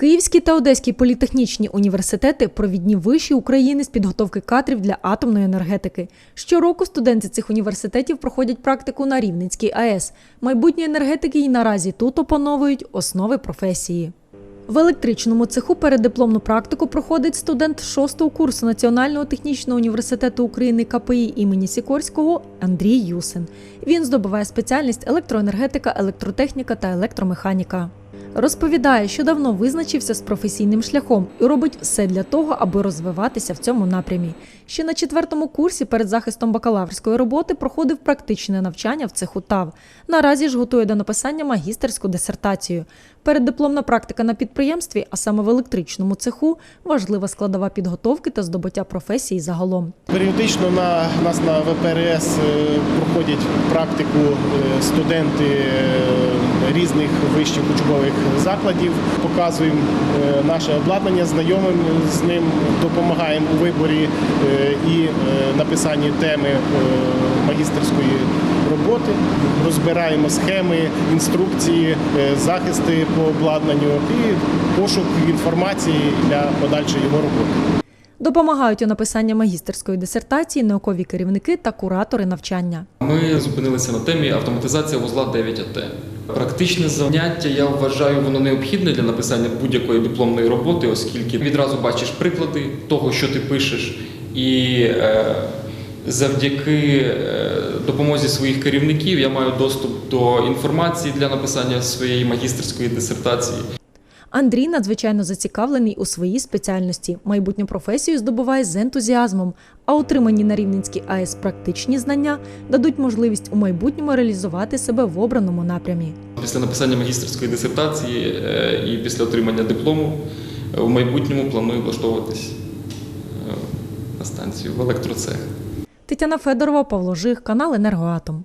Київський та Одеський політехнічні університети провідні виші України з підготовки кадрів для атомної енергетики. Щороку студенти цих університетів проходять практику на Рівненській АЕС. Майбутні енергетики й наразі тут опановують основи професії. В електричному цеху переддипломну практику проходить студент шостого курсу Національного технічного університету України КПІ імені Сікорського Андрій Юсин. Він здобуває спеціальність електроенергетика, електротехніка та електромеханіка. Розповідає, що давно визначився з професійним шляхом і робить все для того, аби розвиватися в цьому напрямі. Ще на четвертому курсі перед захистом бакалаврської роботи проходив практичне навчання в цеху ТАВ. Наразі ж готує до написання магістерську дисертацію. Переддипломна практика на підприємстві, а саме в електричному цеху, важлива складова підготовки та здобуття професії загалом. Періодично на нас на ВПРС е, проходять практику е, студенти е, різних вищих учбових закладів. Показуємо е, наше обладнання, знайомим з ним, допомагаємо у виборі е, і е, написанні теми магістерської роботи. Розбираємо схеми, інструкції, захисти по обладнанню і пошук інформації для подальшої його роботи. Допомагають у написанні магістерської дисертації наукові керівники та куратори навчання. Ми зупинилися на темі автоматизація вузла 9АТ. Практичне заняття я вважаю, воно необхідне для написання будь-якої дипломної роботи, оскільки відразу бачиш приклади того, що ти пишеш, і е, завдяки е, допомозі своїх керівників я маю доступ до інформації для написання своєї магістерської дисертації. Андрій надзвичайно зацікавлений у своїй спеціальності. Майбутню професію здобуває з ентузіазмом, а отримані на Рівненській АЕС практичні знання дадуть можливість у майбутньому реалізувати себе в обраному напрямі. Після написання магістерської дисертації е, і після отримання диплому е, в майбутньому планую влаштовуватись е, на станцію в електроцех. Тетяна Федорова, Павло Жих, канал Енергоатом.